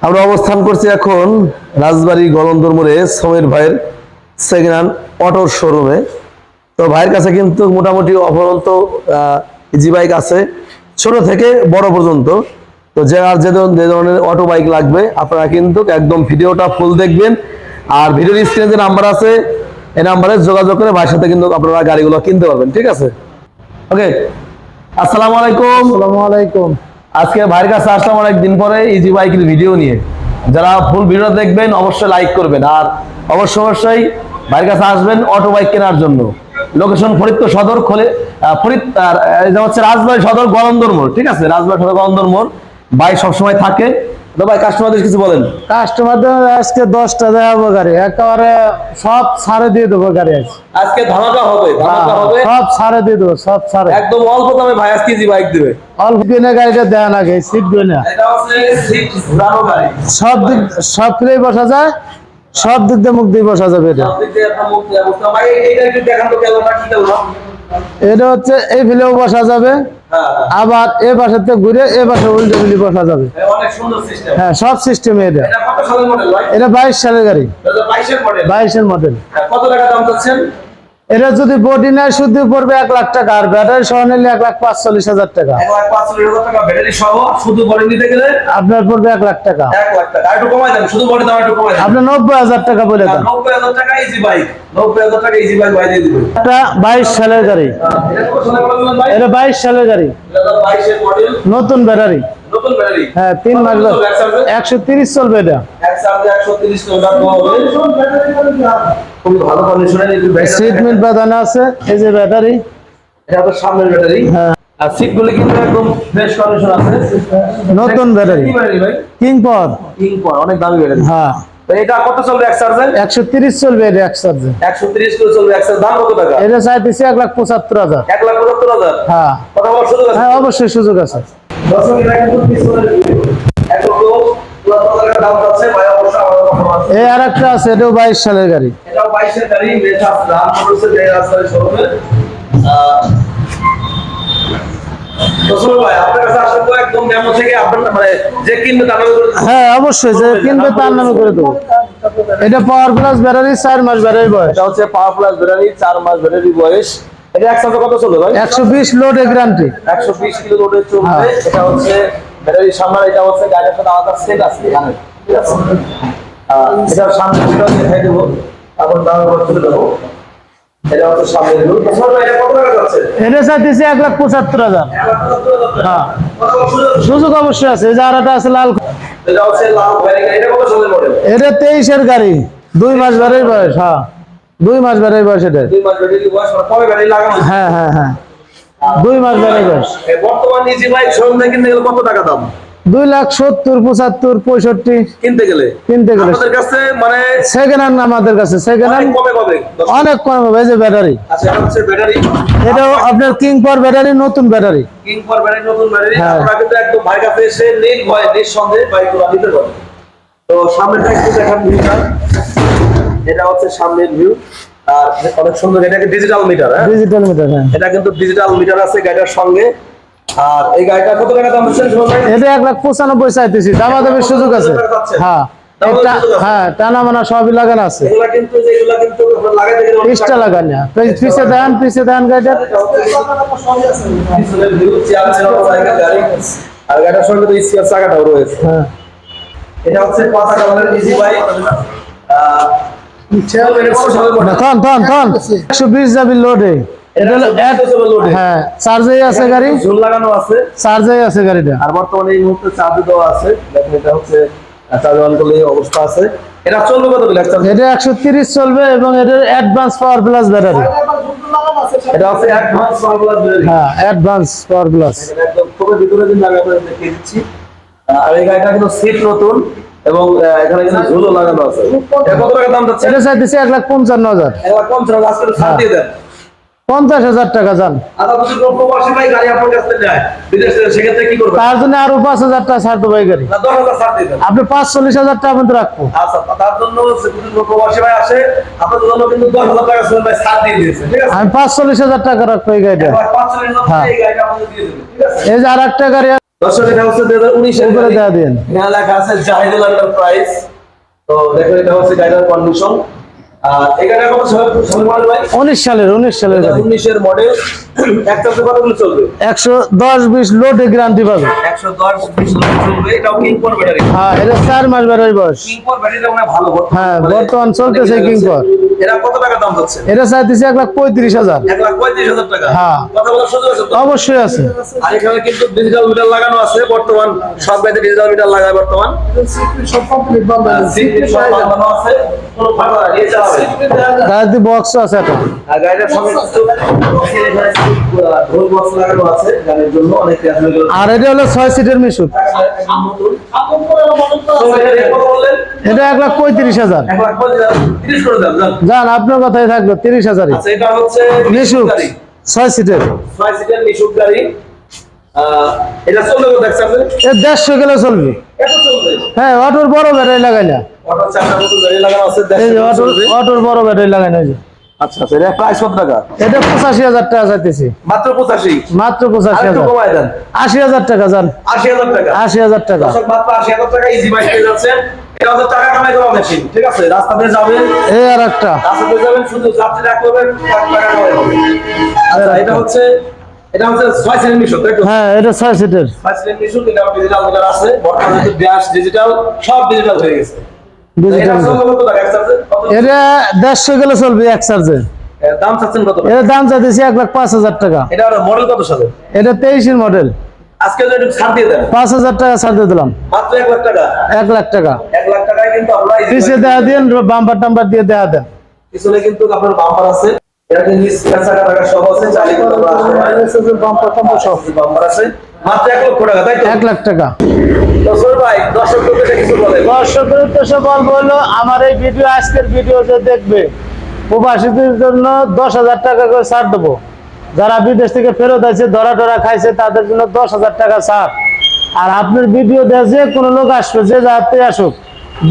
আমরা অবস্থান করছি এখন রাজবাড়ি গলন্দর মোড়ে সমীর ভাইয়ের সেকেন্ড হ্যান্ড অটোর শোরুমে। তো ভাইয়ের কাছে কিন্তু মোটামুটি অপরন্ত ইজি বাইক আছে। ছোট থেকে বড় পর্যন্ত। তো যে আর যে ধরনের- যে ধরনের অটো বাইক লাগবে, আপনারা কিন্তু একদম ভিডিওটা ফুল দেখবেন। আর ভিডিওর স্ক্রিনে যে নাম্বার আছে, এই নাম্বারে যোগাযোগ করে ভাইয়ের সাথে কিন্তু আপনারা গাড়িগুলো কিনতে পারবেন, ঠিক আছে? ওকে আসসালামু আলাইকুম। আসসালামু আলাইকুম। আজকে ভাইয়ের কাছে আসলাম অনেক দিন পরে ইজি বাইকের ভিডিও নিয়ে। যারা ফুল ভিডিও দেখবেন, অবশ্যই লাইক করবেন। আর অবশ্য অবশ্যই ভাইয়ের কাছে আসবেন অটো বাইক কেনার জন্য। লোকেশন ফরিদপুর সদর খোলে ফরিদ হচ্ছে রাজবাড়ী সদর গলন্দর মোড়, ঠিক আছে? রাজবাড়ী সদর গলন্দর মোড়। বাইক সবসময় থাকে। তো ভাই কাস্টমারদের কিছু বলেন। কাস্টমারদের আজকে দশটা দেখাবো গাড়ি। একেবারে সব ছাড়ে দিয়ে দেবো গাড়ি আজকে। ধামাকা হবে ধামাকা হবে। সব ছাড়ে দিয়ে দেবো সব ছাড়ে। একদম অল্প দামে ভাই আজকে ইজি বাইক দিবে। অল্প গাড়িটা দেয় না গে সিট সব দিক সব ফ্রি বসা যায় সব দিক দিয়ে মুখ দিয়ে বসা যাবে এটা। এটা হচ্ছে এই ফিলেও বসা যাবে। হ্যাঁ হ্যাঁ আবার এ পাশেতে ঘুরে এ পাশে উল্টে মিলি বসা যাবে। হ্যাঁ সব সিস্টেমে এটা এটা বাইশ সালের গাড়ি। বাইশের মডেল বাইশের মডেল কত টাকা দাম চাচ্ছেন? এটা যদি বডি নেয় শুধু পড়বে এক লাখ টাকা আর ব্যাটারি সহ নিলে এক লাখ পাঁচচল্লিশ হাজার টাকা। আপনার পড়বে এক লাখ টাকা। এক লাখ টাকা। আর একটু কমাই দেন শুধু বডি দাম একটু কমাই দেন। আপনি নব্বই হাজার টাকা বলে দেন। বাইশ সালের গাড়ি। এটা বাইশ সালের গাড়ি। নতুন ব্যাটারি। হ্যাঁ তিন মাস একশো তিরিশ চলবে এটা। আছে। এই যে ব্যাটারি এটা তো সামনের ব্যাটারি হ্যাঁ। আর সিটগুলো কিন্তু একদম ফ্রেশ কন্ডিশন আছে। নতুন ব্যাটারি কি ব্যাটারি ভাই? কিং পর কিং পর অনেক দামি ব্যাটারি হ্যাঁ। এটা কত চলবে এক চলবে এক চলবে এক দাম কত টাকা? চাইতেছি হ্যাঁ। কথা বলার সুযোগ আছে? হ্যাঁ অবশ্যই সুযোগ আছে। এই আর একটা আছে এটাও বাইশ সালের গাড়ি। এটাও বাইশের মানে। হ্যাঁ অবশ্যই যে কিনবে তার নামে করে দেবো। এটা পাওয়ার প্লাস ব্যাটারি চার মাস ব্যাটারি বয়স। এটা হচ্ছে পাওয়ার প্লাস ব্যাটারি চার মাস ব্যাটারি বয়স। এটা একসাথে কত চলবে ভাই? একশো বিশ লোড গ্যারান্টি একশো বিশ কিলো লোডের চলবে। হ্যাঁ। এটা হচ্ছে ব্যাটারি সামনে এটা হচ্ছে গাড়ির সাথে আলাদা সেট আছে এখানে। ঠিক আছে? আহ, সামনে সেটা দেখাই দেবো। তারপর দাম করে চলে যাব এটা হচ্ছে সামনে ভিউ তো এটা কত টাকা যাচ্ছে? এটা চাইতেছি এক লাখ হাজার। হ্যাঁ। সুযোগ অবশ্যই আছে। আছে লাল এটা হচ্ছে লাল গাড়ি। এটা কত সালের মডেল এটা তেইশের গাড়ি। দুই মাস ব্যাটারি বয়স হ্যাঁ। দুই মাস ব্যাটারি বয়স এটা মানে হ্যাঁ। হ্যাঁ হ্যাঁ দুই মাস ব্যাটারি বয়স। বর্তমান ইজি বাইক শোরুম থেকে কিনতে গেলে কত টাকা দাম? দুই লাখ সত্তর পঁচাত্তর পঁয়ষট্টি। কিনতে গেলে? কিনতে গেলে। আমাদের কাছে মানে সেকেন্ড হ্যান্ড আমাদের কাছে সেকেন্ড হ্যান্ড কমে পাবে। অনেক কম হবে যে ব্যাটারি। আচ্ছা এটা হচ্ছে ব্যাটারি। এটাও আপনার কিং পর ব্যাটারি নতুন ব্যাটারি। কিং ফর ব্যাটারি নতুন ব্যাটারি। হ্যাঁ। আপনারা কিন্তু একদম ভাই কাছে এসে নির্ভয় নিঃসন্দেহে বাইকগুলো নিতে পারেন তো সামনেটা একটু দেখান এটা হচ্ছে সামনের ভিউ আর অনেক সুন্দর এটাকে ডিজিটাল মিটার হ্যাঁ? ডিজিটাল মিটার হ্যাঁ। এটা কিন্তু ডিজিটাল মিটার আছে গাড়িটার সঙ্গে। আর এই গাড়িটা কত টাকা দাম হচ্ছে? এটা এক লাখ পঁচানব্বই চাইতেছি দামাদামির সুযোগ আছে। হ্যাঁ। হ্যাঁ টানা মানা সবই লাগানো আছে। পিসটা লাগানো পিছিয়ে দেন পিছিয়ে গাড়িটা। আর গাড়িটার সঙ্গে তো স্পেয়ার চাকাটাও রয়েছে। হ্যাঁ। এটা হচ্ছে পাতা কালারের ইজি বাইক থন থন থন একশো বিশ যাবি লোডে হ্যাঁ চার্জেই আছে গাড়ি। ঝুল লাগানো আছে। চার্জেই আছে গাড়িটা। আর বর্তমানে এই মুহূর্তে চার্জ দেওয়া আছে। দেখেন এটা হচ্ছে চার্জ অন করলে অবস্থা আছে। এটা চলবে কত এটা একশো তিরিশ চলবে এবং এটার অ্যাডভান্স পাওয়ার প্লাস ব্যাটারি এটা হচ্ছে অ্যাডভান্স পাওয়ার ব্যাটারি হ্যাঁ অ্যাডভান্স পাওয়ার প্লাস একদম খুবই ভিতরে দিন আমি আপনাদের দেখিয়ে দিচ্ছি। আর এই গাড়িটা কিন্তু সিট নতুন। এবং এখানে কিন্তু ঝুলও লাগানো আছে। কত টাকা দাম যাচ্ছে? এটা চাইতেছি এক লাখ পঞ্চান্ন হাজার। এক লাখ পঞ্চাশ হাজার ছাড় দিয়ে দেন। পঞ্চাশ হাজার টাকা যান। আচ্ছা তার জন্য আরও পাঁচ হাজার টাকা ছাড় দেবো এই গাড়ি। আপনি পাঁচ চল্লিশ হাজার টাকা মধ্যে রাখব। আচ্ছা আমি পাঁচ চল্লিশ হাজার টাকা রাখব এই গাড়িটা। হ্যাঁ। আছে? এই যে আর একটা গাড়ি দর্শক এটা হচ্ছে দুই হাজার উনিশের উপরে দেওয়া দিন। লেখা আছে জাহিদুল প্রাইস তো দেখো এটা হচ্ছে গাড়ির কন্ডিশন আর কত সময় সময় মডেল ভাই? উনিশ সালের উনিশ সালের গাড়ি উনিশের মডেল। একটা তো কতগুলো চলবে? একশো দশ লোডে গ্যারান্টি পাবে। একশো দশ বিশ চলবে এটাও কিংপর ব্যাটারি হ্যাঁ এটা চার মাস বেরোয় বয়স। কিংপর ব্যাটারিটা মনে ভালো হ্যাঁ, মানে বর্তমান চলতেছে কিংকর। এরা কত টাকা দাম যাচ্ছে? এটা চাইতেছি এক লাখ পঁয়ত্রিশ হাজার। এক লাখ পঁয়ত্রিশ হাজার টাকা। হ্যাঁ। কথা বলার সুযোগ আছে অবশ্যই আছে। আর এখানে কিন্তু ডিজিটাল মিটার লাগানো আছে বর্তমান সব গাড়িতে ডিজিটাল মিটার লাগায় বর্তমান। সব কমপ্লিট সব আছে। কোনো। গাড়িতে বক্স আছে একটা আর ঢোল বক্স লাগানো আছে গাড়ির জন্য অনেক আর এটা হলো ছয় সিটের মিশুক এটা এক লাখ পঁয়ত্রিশ হাজার। যান। আপনার কথাই থাকবে তিরিশ হাজারই। আচ্ছা মিশুক ছয় সিটের ছয় সিটের মিশুক গাড়ি। এটা চলবে দেড়শো গেলে চলবে। হ্যাঁ অটোর বড় ব্যাটারি যে দেড়শো অটোর বড় ব্যাটারি লাগাইনা এই যে। আচ্ছা আচ্ছা এটা প্রাইস কত টাকা? এটা পঁচাশি হাজার টাকা চাইতেছি। মাত্র পঁচাশি? মাত্র পঁচাশি হাজার। কমায় দেন। আশি হাজার টাকা যান আশি হাজার টাকা। আশি হাজার টাকা। মাত্র আশি হাজার টাকা ইজি বাইক পেয়ে যাচ্ছেন। ঠিক আছে? রাস্তাতে যাবেন। এই আর একটা। রাস্তাতে যাবেন শুধু যাত্রী রাখতে টাকা হবে। আচ্ছা এটা হচ্ছে এটা হচ্ছে ছয় শ্রেণির মিশন তাই তো? হ্যাঁ এটা ছয় সিটের। ছয় শ্রেণির মিশন এটা ডিজিটাল মিটার আছে। বর্তমানে তো গ্যাস ডিজিটাল সব ডিজিটাল হয়ে গেছে। ডিজিটাল চলবে কত টাকা এক চার্জে? কত? এটা দেড়শো গেলে চলবে এক চার্জে দাম চাচ্ছেন কত এর দাম চাইতেছি এক লাখ পাঁচ হাজার টাকা। এটা মডেল কত সালে? এটা তেইশের মডেল আজকে যদি ছাড় দিয়ে দেন। পাঁচ হাজার টাকা ছাড় দিয়ে দিলাম। মাত্র লাখ টাকা? লাখ লাখ টাকায় কিন্তু বাম্পার টাম্পার দিয়ে দেওয়া দেন পিছনে কিন্তু আপনার বাম্পার আছে। আমরা এই ভিডিও আজকের ভিডিও যে দেখবে প্রবাসীদের জন্য দশ হাজার টাকা করে ছাড় দেবো। যারা বিদেশ থেকে ফেরত আছে ধরা টরা খাইছে তাদের জন্য দশ হাজার টাকা ছাড়। আর আপনার ভিডিও দেয় যে কোনো লোক আসবে যে যাতে আসুক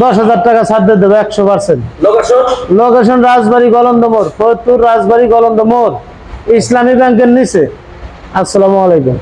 দশ হাজার টাকা ছাড় দিয়ে দেবো একশো percent location location Rajbari Goalanda মোড় ফরিদপুর রাজবাড়ি গলন্দ মোড় ইসলামী ব্যাংকের নিচে। আসসালামু আলাইকুম।